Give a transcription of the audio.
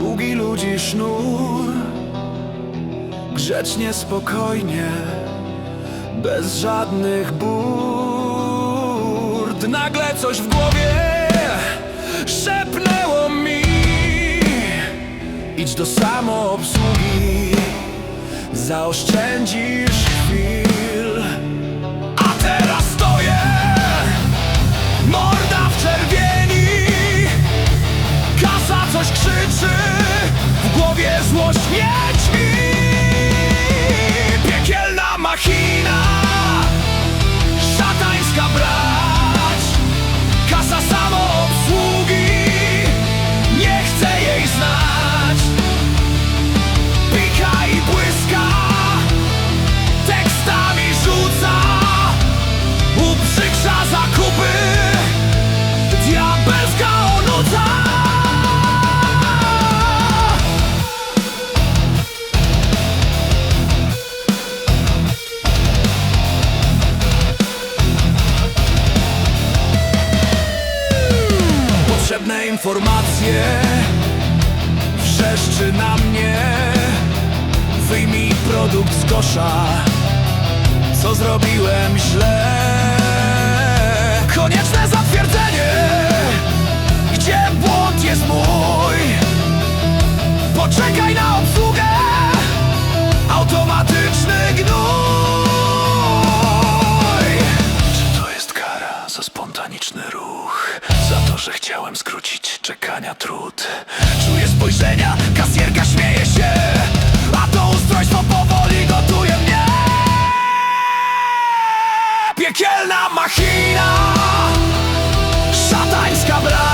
Długi ludzi sznur. Grzecznie, spokojnie Bez żadnych burd Nagle coś w głowie Szepnęło mi. Idź do samoobsługi Zaoszczędzisz informacje. Wrzeszczy na mnie. Wyjmij produkt z kosza. Co zrobiłem źle? Konieczne zatwierdzenie. Gdzie błąd jest mój? Poczekaj na obsługę. Automatyczny gnój. Czy to jest kara za spontaniczny ruch? że chciałem skrócić czekania trud. Czuję spojrzenia, kasjerka śmieje się A to ustrojstwo powoli gotuje mnie. Piekielna machina Szatańska bra